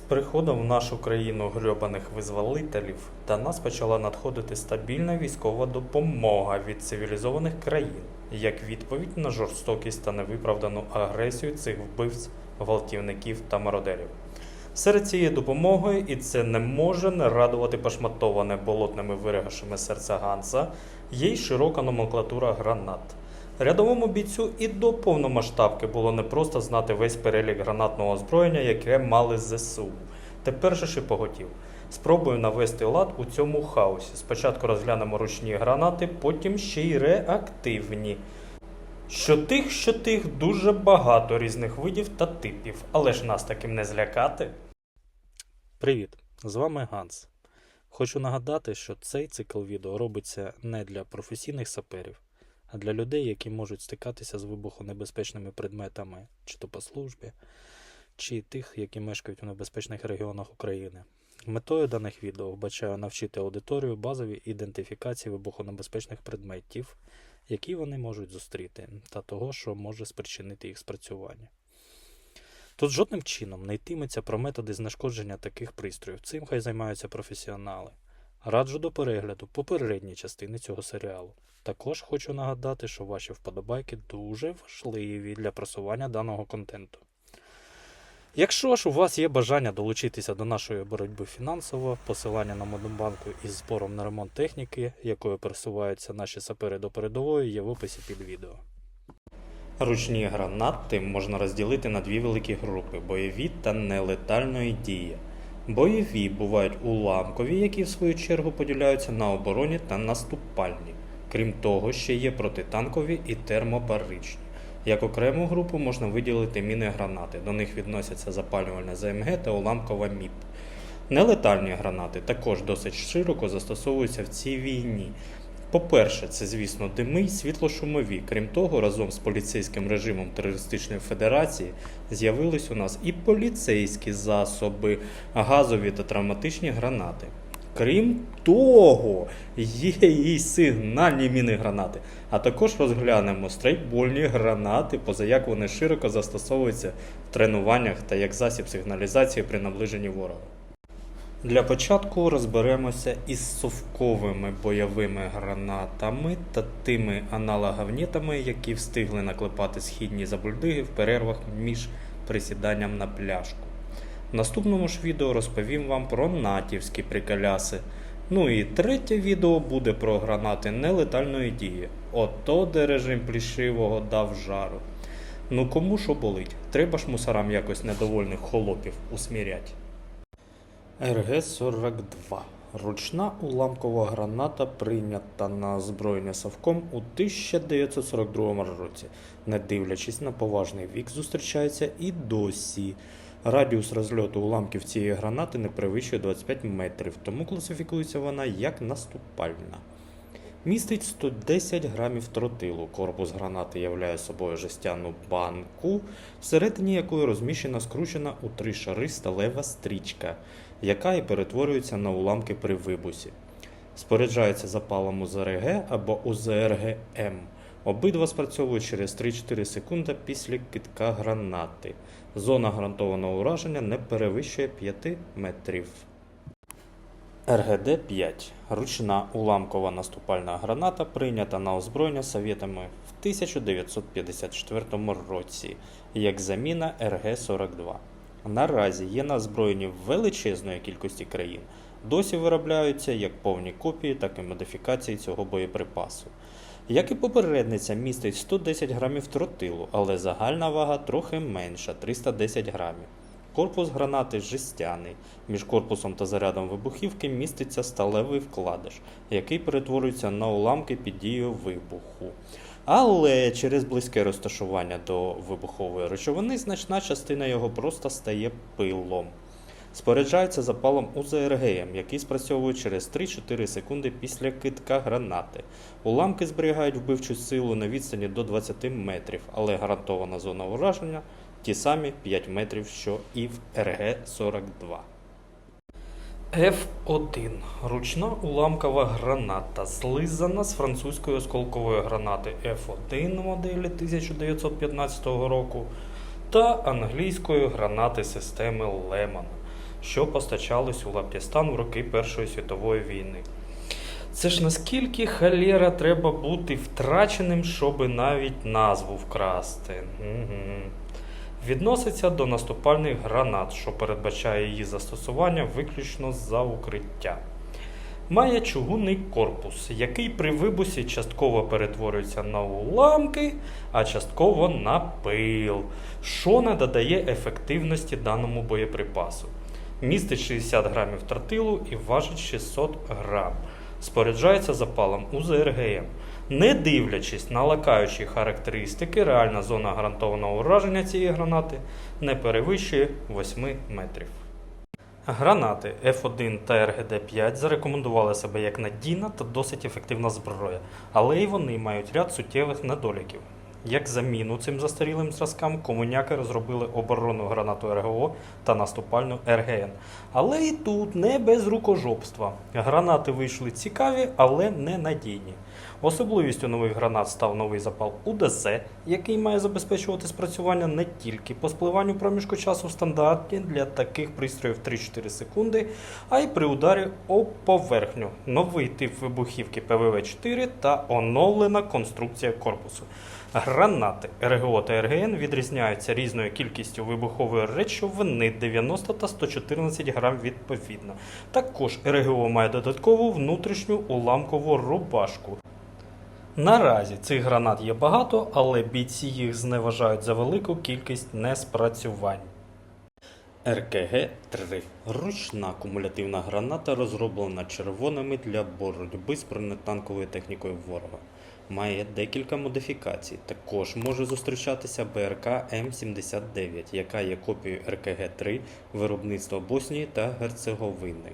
приходом в нашу країну грьобаних визволителів до нас почала надходити стабільна військова допомога від цивілізованих країн як відповідь на жорстокість та невиправдану агресію цих вбивць, гвалтівників та мародерів. Серед цієї допомоги, і це не може не радувати пошматоване болотними виригашами серця Ганса, є й широка номенклатура гранат. Рядовому бійцю і до повномасштабки було непросто знати весь перелік гранатного озброєння, яке мали ЗСУ. Тепер же поготів. Спробую навести лад у цьому хаосі. Спочатку розглянемо ручні гранати, потім ще й реактивні. Що тих, що тих дуже багато різних видів та типів, але ж нас таким не злякати. Привіт, з вами Ганс. Хочу нагадати, що цей цикл відео робиться не для професійних саперів, а для людей, які можуть стикатися з вибухонебезпечними предметами, чи то по службі, чи тих, які мешкають у небезпечних регіонах України. Метою даних відео вбачаю навчити аудиторію базовій ідентифікації вибухонебезпечних предметів, які вони можуть зустріти, та того, що може спричинити їх спрацювання. Тут жодним чином не йтиметься про методи знешкодження таких пристроїв. Цим хай займаються професіонали. Раджу до перегляду попередньої частини цього серіалу. Також хочу нагадати, що ваші вподобайки дуже важливі для просування даного контенту. Якщо ж у вас є бажання долучитися до нашої боротьби фінансово, посилання на Монобанку із збором на ремонт техніки, якою пересуваються наші сапери до передової, є в описі під відео. Ручні гранати можна розділити на дві великі групи бойові та нелетальної дії. Бойові бувають уламкові, які в свою чергу поділяються на оборонні та наступальні. Крім того, ще є протитанкові і термобаричні. Як окрему групу можна виділити міни-гранати. До них відносяться запалювальне ЗМГ та уламкова МІП. Нелетальні гранати також досить широко застосовуються в цій війні. По-перше, це, звісно, дими й світлошумові. Крім того, разом з поліцейським режимом Терористичної Федерації з'явились у нас і поліцейські засоби, газові та травматичні гранати. Крім того, є і сигнальні міни-гранати, а також розглянемо страйкбольні гранати, позаяк вони широко застосовуються в тренуваннях та як засіб сигналізації при наближенні ворога. Для початку розберемося із совковими бойовими гранатами та тими аналоговнітами, які встигли наклепати східні забульдиги в перервах між присіданням на пляшку. В наступному ж відео розповім вам про натівські приколяси. Ну і третє відео буде про гранати нелетальної дії. Ото де режим плішивого дав жару. Ну кому що болить? Треба ж мусорам якось недовольних холопів усмірять. РГ-42. Ручна уламкова граната прийнята на озброєння Совком у 1942 році. Не дивлячись на поважний вік, зустрічається і досі. Радіус розльоту уламків цієї гранати не перевищує 25 метрів, тому класифікується вона як наступальна. Містить 110 грамів тротилу. Корпус гранати являє собою жестяну банку, всередині якої розміщена скручена у три шари сталева стрічка, яка і перетворюється на уламки при вибусі. Споряджається запалом УЗРГ або УЗРГ-М. Обидва спрацьовують через 3-4 секунди після китка гранати. Зона гарантованого ураження не перевищує 5 метрів. РГД-5 ручна уламкова наступальна граната прийнята на озброєння совєтами в 1954 році як заміна РГ-42. Наразі є на озброєнні величезної кількості країн. Досі виробляються як повні копії, так і модифікації цього боєприпасу. Як і попередниця, містить 110 грамів тротилу, але загальна вага трохи менша 310 грамів. Корпус гранати жестяний. Між корпусом та зарядом вибухівки міститься сталевий вкладиш, який перетворюється на уламки під дією вибуху. Але через близьке розташування до вибухової речовини значна частина його просто стає пилом. Споряджається запалом УЗРГМ, який спрацьовує через 3-4 секунди після китка гранати. Уламки зберігають вбивчу силу на відстані до 20 метрів, але гарантована зона ураження ті самі 5 метрів, що і в РГ-42. F1 ручна уламкова граната, злизана з французької осколкової гранати F1 моделі 1915 року та англійської гранати системи Лемон. що постачались у Лаптістан у роки Першої світової війни. Це ж наскільки халєра треба бути втраченим, щоби навіть назву вкрасти. Угу. Відноситься до наступальних гранат, що передбачає її застосування виключно за укриття. Має чугунний корпус, який при вибусі частково перетворюється на уламки, а частково на пил, що не додає ефективності даному боєприпасу. Містить 60 грамів тротилу і важить 600 грам. Споряджається запалом УЗРГМ. Не дивлячись на лакаючі характеристики, реальна зона гарантованого ураження цієї гранати не перевищує 8 метрів. Гранати F1 та РГД-5 зарекомендували себе як надійна та досить ефективна зброя, але й вони мають ряд суттєвих недоліків. Як заміну цим застарілим зразкам, комуняки розробили оборонну гранату РГО та наступальну РГН. Але і тут не без рукожопства. Гранати вийшли цікаві, але не надійні. Особливістю нових гранат став новий запал УДЗ, який має забезпечувати спрацювання не тільки по спливанню проміжку часу стандартні для таких пристроїв 3-4 секунди, а й при ударі об поверхню. Новий тип вибухівки ПВВ-4 та оновлена конструкція корпусу. Гранати РГО та РГН відрізняються різною кількістю вибухової речовини 90 та 114 грам відповідно. Також РГО має додаткову внутрішню уламкову рубашку. Наразі цих гранат є багато, але бійці їх зневажають за велику кількість неспрацювань. РКГ-3 ручна кумулятивна граната, розроблена червоними для боротьби з бронетанковою технікою ворога. Має декілька модифікацій. Також може зустрічатися БРК М79, яка є копією РКГ-3 виробництва Боснії та Герцеговини.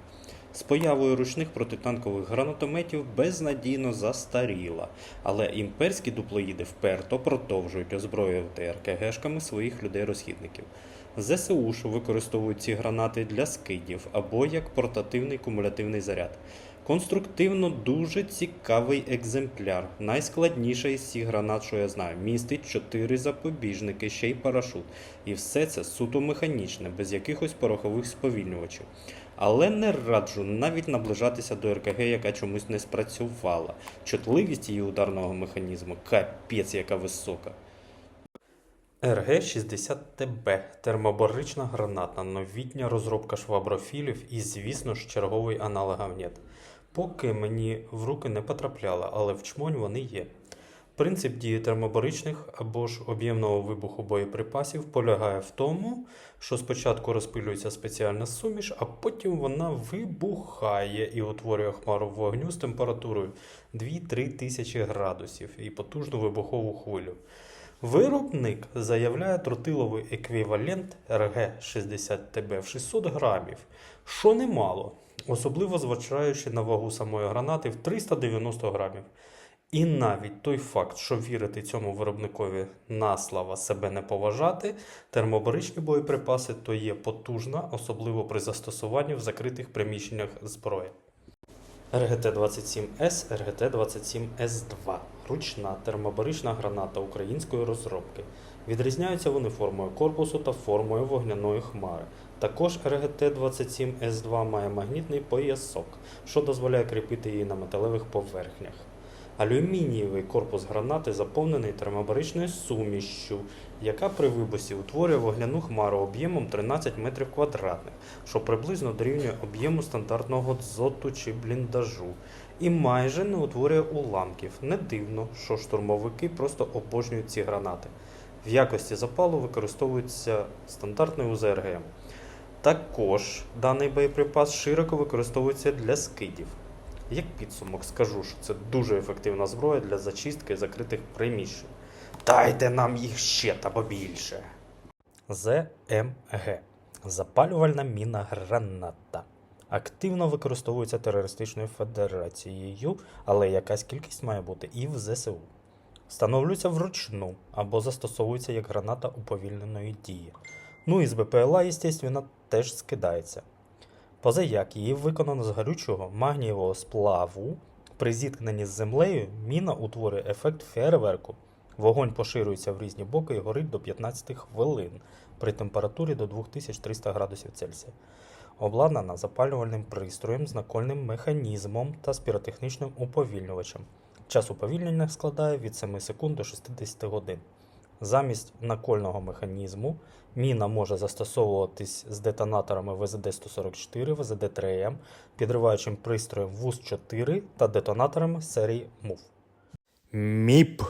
З появою ручних протитанкових гранатометів безнадійно застаріла, але імперські дуплоїди вперто продовжують озброювати РКГшками своїх людей-розхідників. ЗСУ ж використовують ці гранати для скидів або як портативний кумулятивний заряд. Конструктивно дуже цікавий екземпляр. Найскладніша із цих гранат, що я знаю, містить 4 запобіжники, ще й парашут. І все це суто механічне, без якихось порохових сповільнювачів. Але не раджу навіть наближатися до РКГ, яка чомусь не спрацювала. Чутливість її ударного механізму капець яка висока. РГ-60ТБ термобарична гранатна, новітня розробка шваброфілів і, звісно ж, черговий аналог гавнет. Поки мені в руки не потрапляло, але в чмонь вони є. Принцип дії термобаричних або ж об'ємного вибуху боєприпасів полягає в тому, що спочатку розпилюється спеціальна суміш, а потім вона вибухає і утворює хмару вогню з температурою 2-3 тисячі градусів і потужну вибухову хвилю. Виробник заявляє тротиловий еквівалент РГ-60ТБ в 600 грамів, що немало, особливо зважаючи на вагу самої гранати в 390 грамів. І навіть той факт, що вірити цьому виробникові на слава себе не поважати, термобаричні боєприпаси то є потужна, особливо при застосуванні в закритих приміщеннях зброї. РГТ-27С, РГТ-27С2 ручна термобарична граната української розробки. Відрізняються вони формою корпусу та формою вогняної хмари. Також РГТ-27С2 має магнітний поясок, що дозволяє кріпити її на металевих поверхнях. Алюмінієвий корпус гранати заповнений термобаричною сумішшю, яка при вибусі утворює вогняну хмару об'ємом 13 метрів квадратних, що приблизно дорівнює об'єму стандартного дзоту чи бліндажу, і майже не утворює уламків. Не дивно, що штурмовики просто обожнюють ці гранати. В якості запалу використовується стандартний УЗРГМ. Також даний боєприпас широко використовується для скидів. Як підсумок скажу, що це дуже ефективна зброя для зачистки закритих приміщень. Дайте нам їх ще та побільше. ЗМГ запалювальна міна граната. Активно використовується терористичною федерацією, але якась кількість має бути і в ЗСУ. Встановлюється вручну або застосовується як граната уповільненої дії. Ну і з БПЛА, звісно, теж скидається. Позаяк її виконано з горючого магнієвого сплаву. При зіткненні з землею міна утворює ефект фейерверку. Вогонь поширюється в різні боки і горить до 15 хвилин при температурі до 2300 градусів Цельсія. обладнана запалювальним пристроєм з накольним механізмом та з піротехнічним уповільнювачем. Час уповільнення складає від 7 секунд до 60 годин. Замість накольного механізму міна може застосовуватись з детонаторами ВЗД-144, ВЗД-3М, підриваючим пристроєм ВУЗ-4 та детонаторами серії МУВ. МІП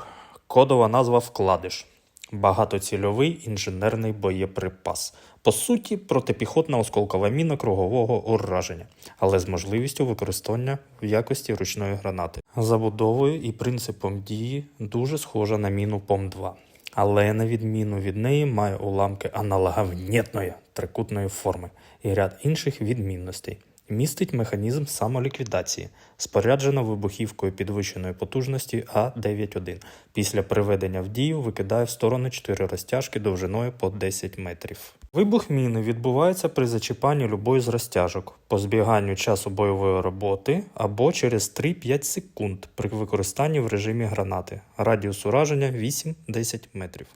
кодова назва вкладиш. Багатоцільовий інженерний боєприпас. По суті, протипіхотна осколкова міна кругового ураження, але з можливістю використання в якості ручної гранати. Забудовою і принципом дії дуже схожа на міну ПОМ-2, але на відміну від неї має уламки аналоговнєтної трикутної форми і ряд інших відмінностей. Містить механізм самоліквідації, споряджено вибухівкою підвищеної потужності А91. Після приведення в дію викидає в сторони 4 розтяжки довжиною по 10 метрів. Вибух міни відбувається при зачіпанні любої з розтяжок, по збіганню часу бойової роботи або через 3-5 секунд при використанні в режимі гранати. Радіус ураження 8-10 метрів.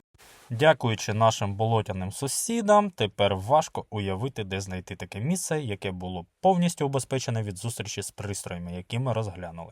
Дякуючи нашим болотяним сусідам, тепер важко уявити, де знайти таке місце, яке було повністю убезпечене від зустрічі з пристроями, які ми розглянули.